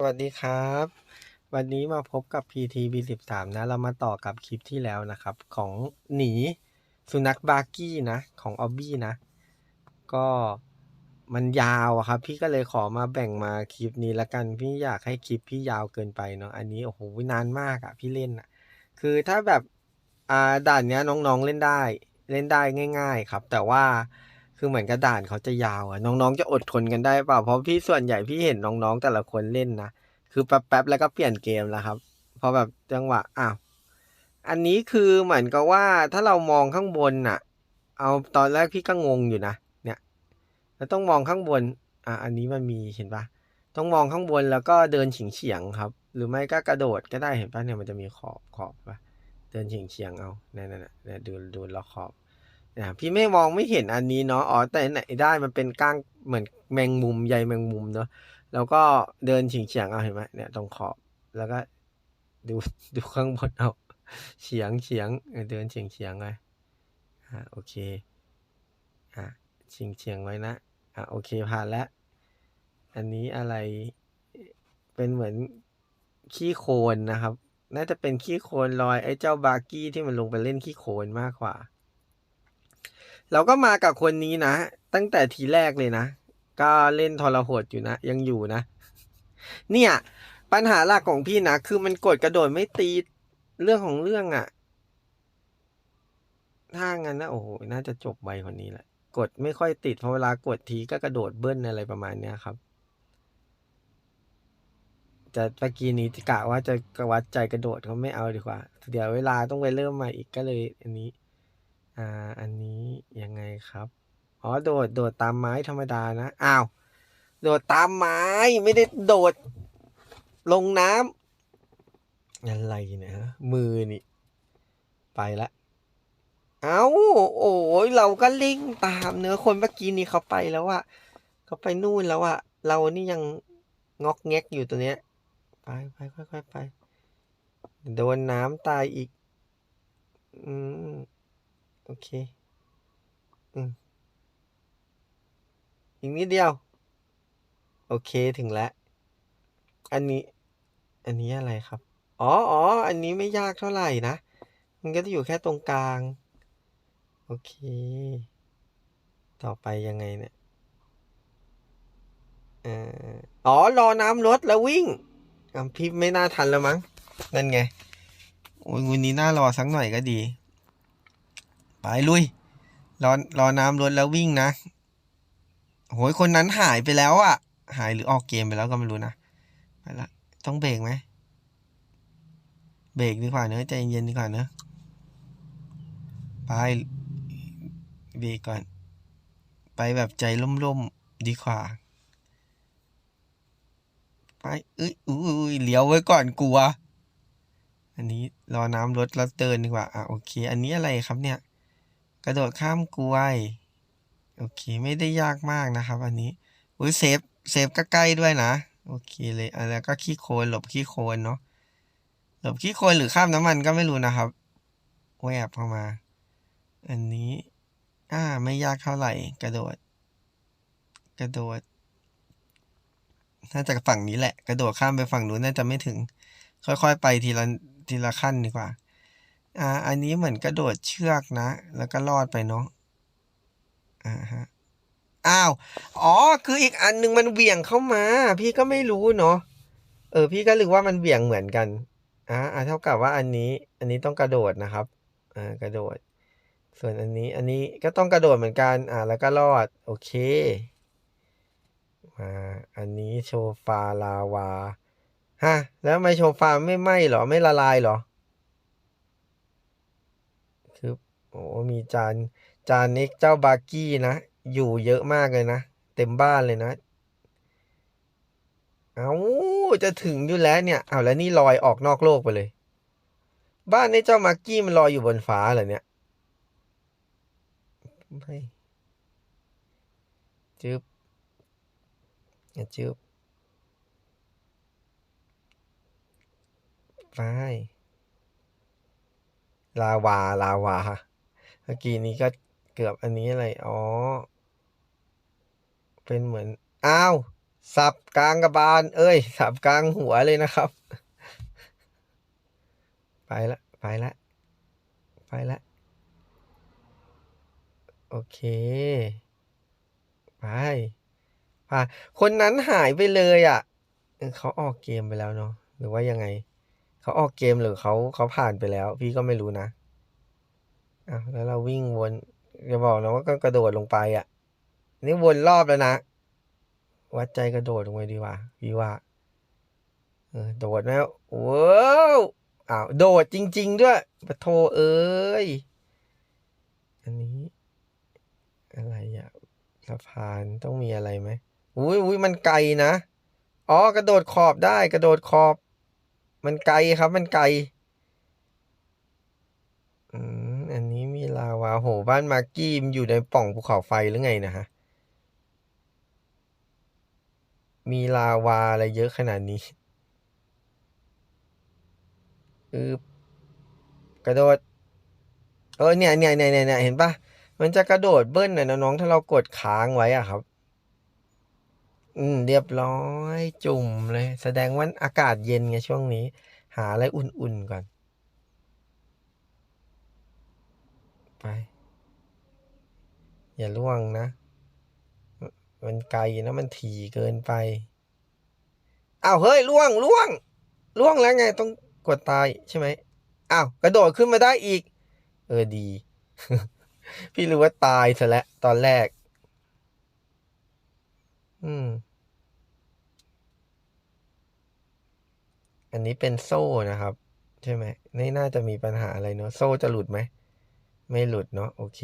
สวัสดีครับ วันนี้มาพบกับ PT B13 นะ เรามาต่อกับคลิปที่แล้วนะครับ ของหนีสุนัขบาร์กี้นะ ของออบบี้นะ ก็มันยาวอะครับ พี่ก็เลยขอมาแบ่งมาคลิปนี้ละกัน พี่อยากให้คลิปพี่ยาวเกินไปเนาะอันนี้โอ้โหนานมากอะพี่เล่นอะคือถ้าแบบอ่าด่านเนี้ยน้องๆเล่นได้ เล่นได้ง่าย ๆ ครับ แต่ว่า คือเหมือนกับด่านเขาจะยาวอะน้องๆจะอดทนกันได้เปล่าเพราะพี่ส่วนใหญ่พี่เห็นน้องๆแต่ละคนเล่นนะคือแป๊บๆแล้วก็เปลี่ยนเกมแล้วครับพอแบบจังหวะอ้าวอันนี้คือเหมือนกับว่าถ้าเรามองข้างบนน่ะ เอาตอนแรกพี่ก็งงอยู่นะเนี่ยแล้วต้องมองข้างบนอะอันนี้มันมีเห็นปะต้องมองข้างบนแล้วก็เดินเฉียงเฉียงๆครับ หรือไม่ก็กระโดดก็ได้เห็นปะเนี่ยมันจะมีขอบขอบปะเดินเฉียงเฉียงๆเอาเนี่ยๆๆเนี่ยดูดูล็อกขอบ นี่ยพี่ไม่มองไม่เห็นอันนี้เนาะอ๋อแต่ไหนได้มันเป็นก้างเหมือนแมงมุมใยแมงมุมเนาะแล้วก็เดินเฉียงเฉียงๆเอาเห็นไหมเนี่ยตรงขอบแล้วก็ดูดูข้างบนเอาเฉียงเฉียงเดินเฉียงเฉียงๆเลยอ่าโอเคอะเฉียงเฉียงไว้นะอะโอเคผ่านแล้วอันนี้อะไรเป็นเหมือนขี้โคลนนะครับ น่าจะเป็นขี้โคลนลอยไอ้เจ้าบาร์กี้ที่มันลงไปเล่นขี้โคลนมากกว่า เราก็มากับคนนี้นะ ตั้งแต่ทีแรกเลยนะ ก็เล่นทรหดอยู่นะ ยังอยู่นะ เนี่ย ปัญหาหลักของพี่นะ คือมันกดกระโดดไม่ตีเรื่องของเรื่องอะ่ะ ถ้างั้นนะโอ้โหน่าจะจบไวกว่านี้แหละ กดไม่ค่อยติด เพราะเวลากดทีก็กระโดดเบิ้ลอะไรประมาณเนี้ยครับ จะเมื่อกี้นี้กะว่าจะกวัดใจกระโดดเขาไม่เอาดีกว่า เดี๋ยวเวลาต้องไปเริ่มใหม่อีกก็เลย อันนี้ อ่า อันนี้ยังไงครับ อ๋อ โดด โดดตามไม้ธรรมดานะ อ้าว โดดตามไม้ไม่ได้โดด ลงน้ำอะไรเนี่ยฮะมือนี่ ไปละเอาโอ้ยเราก็เล่งตามเนื้อคนเมื่อกี้นี้เขาไปแล้วอะเขาไปนู่นแล้วอะเรานี่ยังงอกแงกอยู่ตัวเนี้ย ไปไปค่อยๆไป โดนน้ำตายอีก อืม โอเค อืม อีกนิดเดียว โอเคถึงแล้ว อันนี้ อันนี้อะไรครับ อ๋ออ๋ออันนี้ไม่ยากเท่าไหร่นะ มันก็จะอยู่แค่ตรงกลาง โอเค ต่อไปยังไงเนี่ยเอ่ออ๋อ รอน้ำลดแล้ววิ่งพี่ไม่น่าทันแล้วมั้ง นั่นไงวันนี้น่ารอสักหน่อยก็ดี ไปลุย รอรอน้ำลดแล้ววิ่งนะโหยคนนั้นหายไปแล้วอะหายหรือออกเกมไปแล้วก็ไม่รู้นะไปละต้องเบรกไหมเบรกดีกว่าเนอะใจเย็นดีกว่าเนอะไปเบรกก่อน ไปแบบใจร่มๆดีกว่า ไปเอ้ยอุ้ยเลี้ยวไว้ก่อนกลัว อันนี้รอน้ำลดแล้วเดินดีกว่าอะโอเค อันนี้อะไรครับเนี่ย กระโดดข้ามกลวยโอเคไม่ได้ยากมากนะครับอันนี้อุ้ยเซฟเซฟก็ใกล้ด้วยนะโอเคเลยอะแล้วก็ขี้โคลนหลบขี้โคลนเนาะหลบขี้โคลนหรือข้ามน้ำมันก็ไม่รู้นะครับแวบเข้ามา อันนี้อ่าไม่ยากเท่าไหร่กระโดด กระโดดน่าจะฝั่งนี้แหละ กระโดดข้ามไปฝั่งนู้นน่าจะไม่ถึง ค่อยๆ ไปทีละทีละขั้นดีกว่า อ่า อันนี้เหมือนกระโดดเชือกนะ แล้วก็ลอดไปเนาะ อ่าฮะ อ้าว อ๋อ คืออีกอันหนึ่งมันเหวี่ยงเข้ามา พี่ก็ไม่รู้เนาะ เออ พี่ก็นึกว่ามันเหวี่ยงเหมือนกัน อ่าอ่าเท่ากับว่าอันนี้ อันนี้ต้องกระโดดนะครับ อ่า กระโดด ส่วนอันนี้ อันนี้ก็ต้องกระโดดเหมือนกัน อ่า แล้วก็รอด โอเค มา อันนี้โชฟาลาวา ฮะ แล้วทำไมโชฟาไม่ไหม้หรอ ไม่ละลายหรอ คือ โอ้มีจานจานนี้เจ้าบาร์กี้นะ อยู่เยอะมากเลยนะ เต็มบ้านเลยนะ เอาจะถึงอยู่แล้วเนี่ย เอาแล้วนี่ลอยออกนอกโลกไปเลย บ้านในเจ้ามาร์กี้มันลอยอยู่บนฟ้าเหรอเนี่ยไม่จึบจึบไปลาวา ลาวา มื่อกี้นี้ก็เกือบอันนี้อะไร อ๋อ เป็นเหมือน อ้าว สับกลางกระบาล เอ้ย สับกลางหัวเลยนะครับ ไปละ ไปละ ไปละ โอเค ไป ไป คนนั้นหายไปเลยอะ เขาออกเกมไปแล้วเนาะ หรือว่ายังไง เขาออกเกมหรือเขาเขาผ่านไปแล้ว พี่ก็ไม่รู้นะ อ้าวแล้วเราวิ่งวนอย่าบอกนะว่าก็กระโดดลงไปอะ นี่วนรอบแล้วนะ วัดใจกระโดดลงไปดีกว่าพี่ว่าเออโดดแล้วว้าวอ้าวโดดจริง ๆ ด้วยปะโทเอ้ย อันนี้ อะไรอะสะพานต้องมีอะไรไหมอุ้ยอุ้ยมันไกลนะ อ๋อกระโดดขอบได้กระโดดขอบ มันไกลครับมันไกล อืม อันนี้ มาวโหบ้านมากกี้มันอยู่ในป่องภูเขาไฟหรือไงนะฮะ มีลาวาอะไรเยอะขนาดนี้อือกระโดด เออเนี่ยเนี่ยเนี่ยเนี่ยเห็นปะมันจะกระโดดเบิ้ลน่ะน้องๆถ้าเรากดค้างไว้อะครับ อืม เรียบร้อยจุ่มเลย แสดงว่าอากาศเย็นไงช่วงนี้ หาอะไรอุ่นๆก่อน ไป อย่าล่วงนะ มันไกลนะมันถี่เกินไปอ้าวเฮ้ยล่วงล่วงล่วงแล้วไงต้องกดตายใช่ไหมอ้าวกระโดดขึ้นมาได้อีก เออดี พี่รู้ว่าตายซะแล้วตอนแรก อืม อันนี้เป็นโซ่นะครับ ใช่ไหมไม่น่าจะมีปัญหาอะไรเนอะโซ่จะหลุดไหม ไม่หลุดเนาะโอเค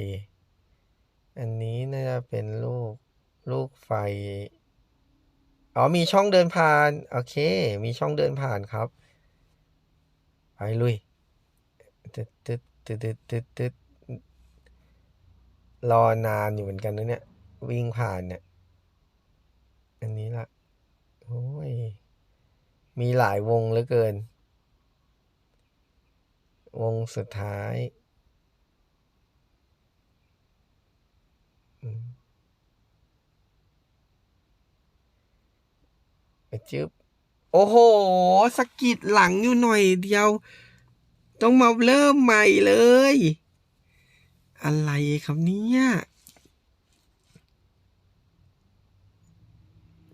อันนี้น่าจะเป็นลูกลูกไฟ อ๋อมีช่องเดินผ่าน โอเค มีช่องเดินผ่านครับ ไปลุยตึ๊ดตึ๊ดตึ๊ดตึ๊ดตึ๊ดตึ๊ดรอนานอยู่เหมือนกันนะเนี่ย วิ่งผ่านเนี่ย อันนี้ละโอ้ย มีหลายวงเหลือเกิน วงสุดท้ายอืม ไปจึ๊บ โอ้โห สกิดหลังอยู่หน่อยเดียว ต้องมาเริ่มใหม่เลย อะไรครับเนี่ย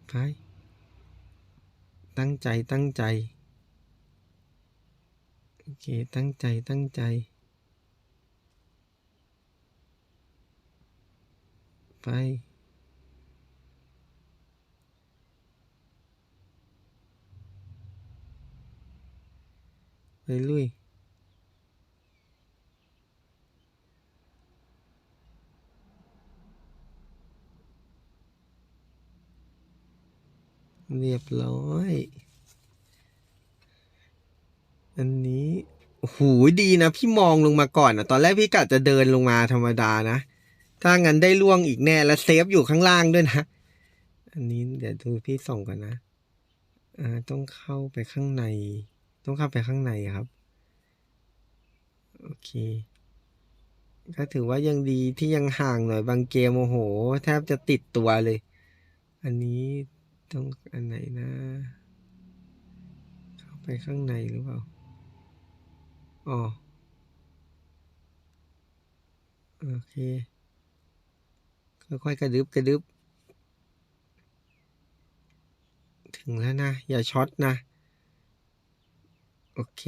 ไปตั้งใจตั้งใจ โอเค ตั้งใจตั้งใจ ไปไปลุยเรียบร้อย อันนี้ โอ้โห ดีนะ พี่มองลงมาก่อนนะตอนแรกพี่กะจะเดินลงมาธรรมดานะ ถ้างั้นได้ล่วงอีกแน่ และเซฟอยู่ข้างล่างด้วยนะ อันนี้เดี๋ยวดูพี่ส่งก่อนนะ อ่า ต้องเข้าไปข้างใน ต้องเข้าไปข้างในครับ โอเค ก็ถือว่ายังดีที่ยังห่างหน่อยบางเกมโอ้โห แทบจะติดตัวเลย อันนี้ต้องอันไหนนะ เข้าไปข้างในหรือเปล่า อ๋อ โอเค ค่อยๆกระดึบกระดึบ ถึงแล้วนะ อย่าช็อตนะ โอเค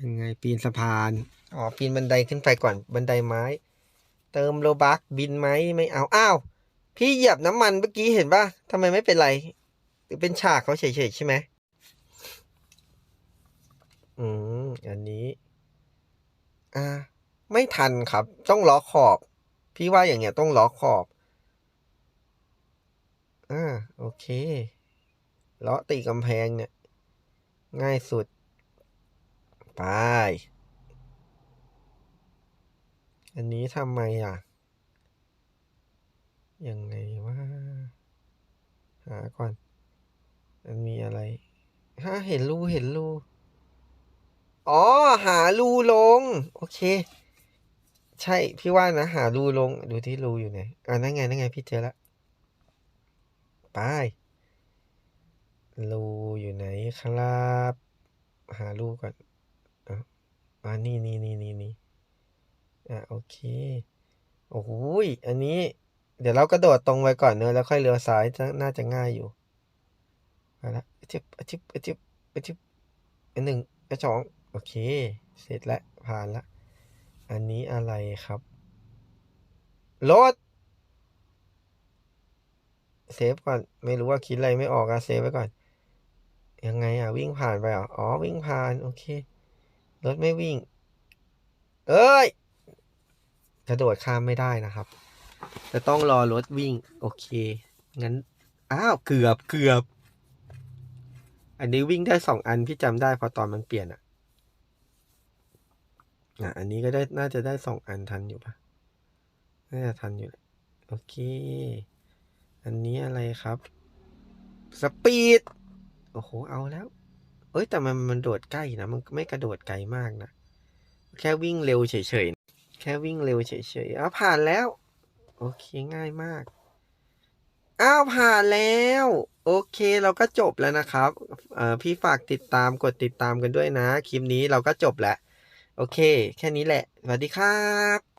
ยังไงปีนสะพาน อ๋อ ปีนบันไดขึ้นไปก่อนบันไดไม้ เติมโลบักบินไหมไม่เอา อ้าว พี่เหยียบน้ำมันเมื่อกี้เห็นป่ะทำไมไม่เป็นไร หรือเป็นฉากเขาเฉยๆใช่ไหมอืม อันนี้ อ่า ไม่ทันครับ ต้องล้อขอบ พี่ว่าอย่างเงี้ยต้องล้อขอบ อ่า โอเคล้อตีกำแพงเนี่ย ง่ายสุด ไป อันนี้ทำไมอะ ยังไงว่า หาก่อน มันมีอะไรฮะเห็นรู เห็นรู อ๋อ หารูลง โอเค ใช่พี่ว่านะ หารูลงดูที่รูอยู่ไหนอ่านั่นไงนั่นไงพี่เจอล้วไปรูอยู่ไหนครับ หารูก่อนอะอ่านี่นี่นี่นี่นี่อะโอเคโอ้โหยอันนี้ เดี๋ยวเรากระโดดตรงไปก่อนเนอะแล้วค่อยเลี้ยวซ้ายน่าจะง่ายอยู่มาละอะชิบอะชิบจิบจิบอันหนึ่งอันสองโอเค เสร็จแล้วผ่านละ อันนี้อะไรครับ รถ เซฟก่อน ไม่รู้ว่าคิดอะไรไม่ออกอะเซฟไว้ก่อน ยังไงอะวิ่งผ่านไปเหรออ๋อ วิ่งผ่าน โอเค รถไม่วิ่ง เอ้ย กระโดดข้ามไม่ได้นะครับ จะต้องรอรถวิ่ง โอเค งั้น อ้าว เกือบ เกือบ อันนี้วิ่งได้สองอัน พี่จำได้พอตอนมันเปลี่ยนอะ อะอันนี้ก็ได้น่าจะได้สองอันทันอยู่ปะน่าจะทันอยู่แหละโอเค อันนี้อะไรครับ สปีด โอ้โห เอาแล้ว เอ้ย แต่มันมันโดดใกล้นะ มันไม่กระโดดไกลมากนะ แค่วิ่งเร็วเฉยๆ แค่วิ่งเร็วเฉยๆอ้าวผ่านแล้ว โอเค ง่ายมาก อ้าว ผ่านแล้ว โอเค เราก็จบแล้วนะครับ เอ่อ พี่ฝากติดตาม กดติดตามกันด้วยนะ คลิปนี้เราก็จบแล้ว โอเค แค่นี้แหละ สวัสดีครับ